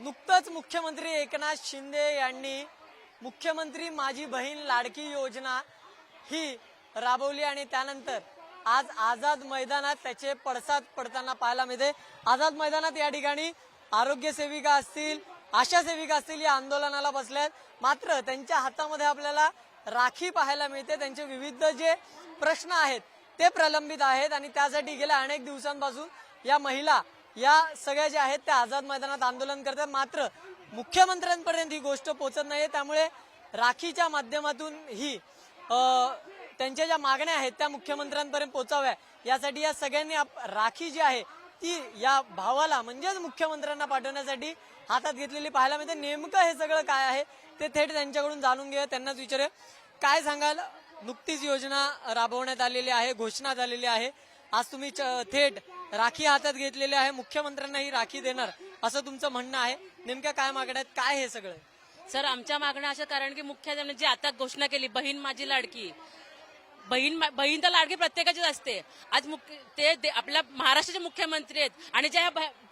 नुकतंच मुख्यमंत्री एकनाथ शिंदे यांनी मुख्यमंत्री माझी बहीण लाडकी योजना ही राबवली आणि त्यानंतर आज आझाद मैदानात त्याचे पडसाद पडताना पाहायला मिळते. आझाद मैदानात या ठिकाणी आरोग्य सेविका असतील आशा सेविका असतील या आंदोलनाला बसल्यात मात्र त्यांच्या हातामध्ये आपल्याला राखी पाहायला मिळते. त्यांचे विविध जे प्रश्न आहेत ते प्रलंबित आहेत आणि त्यासाठी गेल्या अनेक दिवसांपासून या महिला या सगळ्या ज्या आहेत त्या आझाद मैदानात आंदोलन करतात. मात्र मुख्यमंत्र्यांपर्यंत ही गोष्ट पोहोचत नाहीये. त्यामुळे राखीच्या माध्यमातून ही त्यांच्या ज्या मागण्या आहेत त्या मुख्यमंत्र्यांपर्यंत पोहोचाव्या यासाठी या सगळ्यांनी आप- राखी जी आहे ती या भावाला म्हणजेच मुख्यमंत्र्यांना पाठवण्यासाठी हातात घेतलेली पाहायला मिळते. नेमकं हे सगळं काय आहे ते थेट त्यांच्याकडून जाणून घेऊया. त्यांनाच विचारूया. काय सांगाल? नुकतीच योजना राबवण्यात आलेली आहे घोषणा झालेली आहे. आज तुम्ही च- थेट राखी हातात घेतलेली आहे मुख्यमंत्र्यांना ही राखी देणार असं तुमचं म्हणणं आहे. नेमक्या काय मागण्या आहेत? काय हे सगळं? सर आमच्या मागण्या अशा कारण की मुख्यमंत्र्यांनी जी आता घोषणा केली बहीण माझी लाडकी. बहीण बहीण तर लाडकी प्रत्येकाचीच असते. आज मुख्य ते दे- आपल्या महाराष्ट्राचे मुख्यमंत्री आहेत आणि ज्या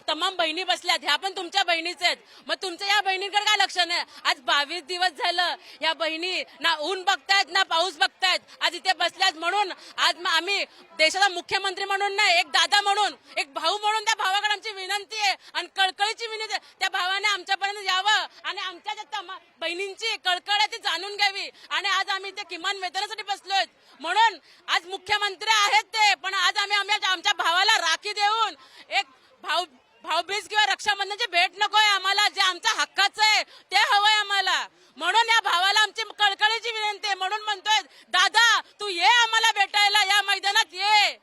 तमाम बहिणी बसल्यात. ह्या पण तुमच्या बहिणीच आहेत. मग तुमचं या बहिणींकडे काय लक्ष नाही? आज बावीस दिवस झालं. या बहिणी ना ऊन बघतायत ना पाऊस बघतायत. आज इथे बसल्यात म्हणून आज मग आम्ही देशाचा मुख्यमंत्री म्हणून नाही एक दादा म्हणून एक भाऊ म्हणून त्या भावाकडे आमची विनंती आहे आणि कळकळीची विनंती आहे. त्या भावाने आमच्यापर्यंत यावं आणि आमच्या ज्या तमा- बहिणींची कळकळ आहे ती जाणून घ्यावी. आणि आज आम्ही ते किमान वेतनासाठी बसलोय म्हणून आज मुख्यमंत्री आहेत ते पण आज आम्ही आम्ही आमच्या भावाला राखी देऊन एक भाऊ भाऊबीज किंवा रक्षाबंधनची भेट नकोय आम्हाला. जे आमच्या हक्काचं आहे ते हवंय आम्हाला. म्हणून या भावाला आमची कळकळीची विनंती आहे. म्हणून म्हणतोय दादा तू ये आम्हाला भेटायला. या मैदानात ये.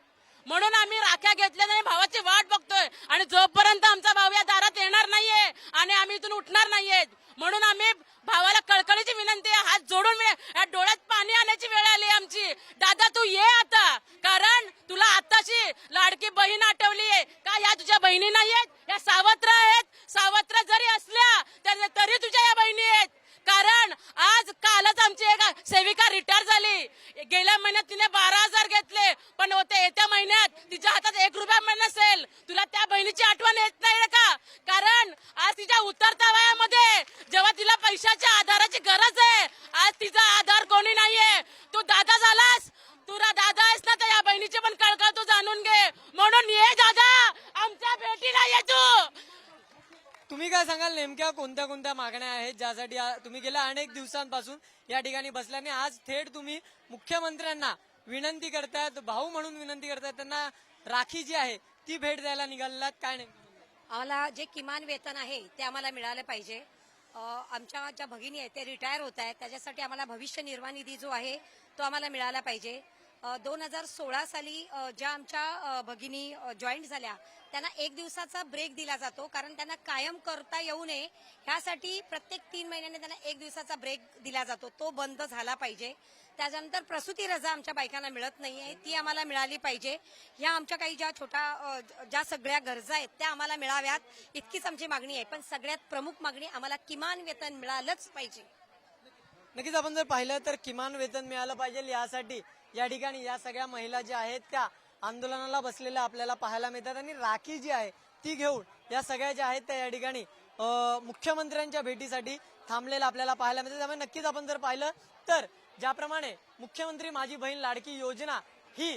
म्हणून आम्ही राख्या घेतल्या नाही भावाची वाट बघतोय. आणि जोपर्यंत आमचा भाऊ या दारात येणार नाहीये आणि आम्ही इथून उठणार नाहीये म्हणून आम्ही भावाला कळकळीची विनंती आहे. हात जोडून या डोळ्यात पाणी आणायची वेळ आली आमची. दादा तू ये आता. कारण तुला आताशी लाडकी बहीण आठवली आहे का या तुझ्या बहिणी नाहीयेत या सावत्र आहेत? सावत्र जरी असल्या तर तरी तुझ्या या बहिणी आहेत. कारण आज कालच आमची एक सेविका रिटायर झाली. गेल्या महिन्यात तिने बारा हजार घेतले पण होते येत्या महिन्यात तिच्या हातात एक रुपया नसेल. तुला त्या बहिणीची आठवण येत नाही का? कारण आज तिच्या उतरत्या वयामध्ये जेव्हा तिला पैशाच्या आधाराची गरज आहे आज तिचा आधार कोणी नाहीये. तू दादा झालास? तुला दादा आहेस ना तर या बहिणीची पण कळकळ तू जाणून घे म्हणून ये दादा आमच्या भेटीला ये तू तुम्ही काय सांगाल नेमक्या कोणत्या कोणत्या मागण्या आहेत? ज्यासाठी तुम्ही गेल्या अनेक दिवसांपासून या ठिकाणी बसल्याने आज थेट तुम्ही मुख्यमंत्र्यांना विनंती करतायत भाऊ म्हणून विनंती करतायत त्यांना राखी जी आहे ती भेट द्यायला निघालेलात. काय आम्हाला जे किमान वेतन आहे ते आम्हाला मिळालं पाहिजे. आमच्या ज्या भगिनी आहेत ते रिटायर होत आहेत. त्याच्यासाठी आम्हाला भविष्य निर्वाह निधी जो आहे तो आम्हाला मिळाला पाहिजे. दोन हजार सोळा साली ज्या आमच्या भगिनी जॉईंट झाल्या त्यांना एक दिवसाचा ब्रेक दिला जातो कारण त्यांना कायम करता येऊ नये ह्यासाठी प्रत्येक तीन महिन्याने त्यांना एक दिवसाचा ब्रेक दिला जातो तो बंद झाला पाहिजे. त्याच्यानंतर प्रसूती रजा आमच्या बायकांना मिळत नाहीये ती आम्हाला मिळाली पाहिजे. ह्या आमच्या काही ज्या छोट्या ज्या सगळ्या गरजा आहेत त्या आम्हाला मिळाव्यात इतकीच आमची मागणी आहे. पण सगळ्यात प्रमुख मागणी आम्हाला किमान वेतन मिळालंच पाहिजे. नक्कीच आपण जर पाहिलं तर किमान वेतन मिळालं पाहिजे यासाठी. या ठिकाणी या सगळ्या महिला ज्या आहेत त्या आंदोलनाला बसलेल्या आपल्याला पाहायला मिळतात. आणि राखी जी आहे ती घेऊन या सगळ्या ज्या आहेत त्या या ठिकाणी मुख्यमंत्र्यांच्या भेटीसाठी थांबलेल्या आपल्याला पाहायला मिळतात त्यामुळे नक्कीच आपण जर पाहिलं तर ज्याप्रमाणे मुख्यमंत्री माझी बहीण लाडकी योजना ही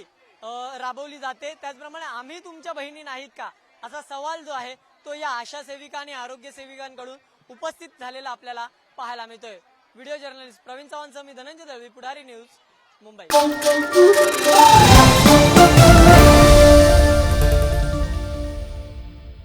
राबवली जाते त्याचप्रमाणे आम्ही तुमच्या बहिणी नाहीत का? असा सवाल जो आहे तो या आशा सेविका आणि आरोग्य सेविकांकडून उपस्थित झालेला आपल्याला पाहायला मिळतोय. व्हिडिओ जर्नलिस्ट प्रवीण चव्हाणसह मी धनंजय दळवी पुढारी न्यूज मुंबई.